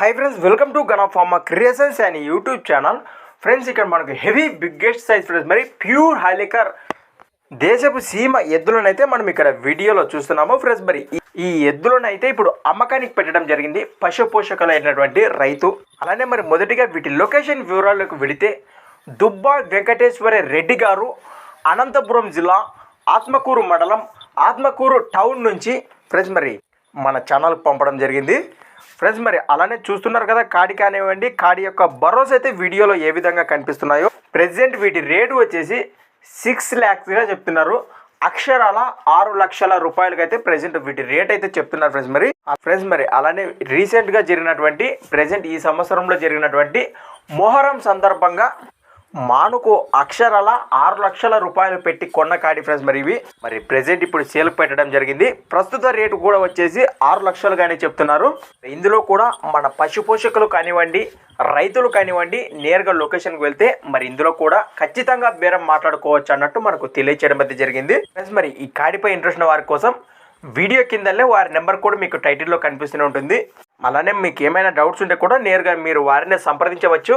Hi friends welcome to gun pharma creations and YouTube channel friends ఇక్కడ మనకు heavy biggest size friends మరి pure హైలికర్ దేశపు సీమ ఎద్దులనైతే మనం ఇక్కడ వీడియోలో చూస్తున్నాము. ఫ్రెండ్స్ మరి ఈ- ఎద్దులనైతే ఇప్పుడు అమ్మకానికి పెట్టడం జరిగింది. పశు అయినటువంటి రైతు. అలానే మరి మొదటిగా వీటి లొకేషన్ వివరాలకు వెళితే దుబ్బా వెంకటేశ్వర రెడ్డి గారు అనంతపురం జిల్లా ఆత్మకూరు మండలం ఆత్మకూరు టౌన్ నుంచి. ఫ్రెండ్స్ మరి మన ఛానల్కి పంపడం జరిగింది. ఫ్రెండ్స్ మరి అలానే చూస్తున్నారు కదా కాడి కానివ్వండి కాడి యొక్క భరోసా అయితే వీడియోలో ఏ విధంగా కనిపిస్తున్నాయో. ప్రెసెంట్ వీటి రేటు వచ్చేసి సిక్స్ ల్యాక్స్గా చెప్తున్నారు. అక్షరాల ఆరు లక్షల రూపాయలకి అయితే ప్రెసెంట్ వీటి రేట్ అయితే చెప్తున్నారు ఫ్రెండ్స్ మరి. ఫ్రెండ్స్ మరి అలానే రీసెంట్గా జరిగినటువంటి ప్రెసెంట్ ఈ సంవత్సరంలో జరిగినటువంటి మొహరం సందర్భంగా మానుకు అక్షరాల ఆరు లక్షల రూపాయలు పెట్టి కొన్న కాడి ఫ్రెండ్స్ మరి ఇవి. మరి ప్రెసెంట్ ఇప్పుడు సేల్ పెట్టడం జరిగింది. ప్రస్తుత రేటు కూడా వచ్చేసి ఆరు లక్షలు కానీ చెప్తున్నారు. ఇందులో కూడా మన పశు పోషకులు కానివ్వండి రైతులు కానివ్వండి నేరుగా లొకేషన్కి వెళ్తే మరి ఇందులో కూడా ఖచ్చితంగా బేరం మాట్లాడుకోవచ్చు అన్నట్టు మనకు తెలియచేయడం అయితే జరిగింది. ఫ్రెండ్స్ మరి ఈ కాడిపై ఇంట్రెస్ట్ ఉన్న వారి కోసం వీడియో కిందనే వారి నెంబర్ కూడా మీకు టైటిల్లో కనిపిస్తూనే ఉంటుంది. అలానే మీకు ఏమైనా డౌట్స్ ఉంటే కూడా నేరుగా మీరు వారిని సంప్రదించవచ్చు.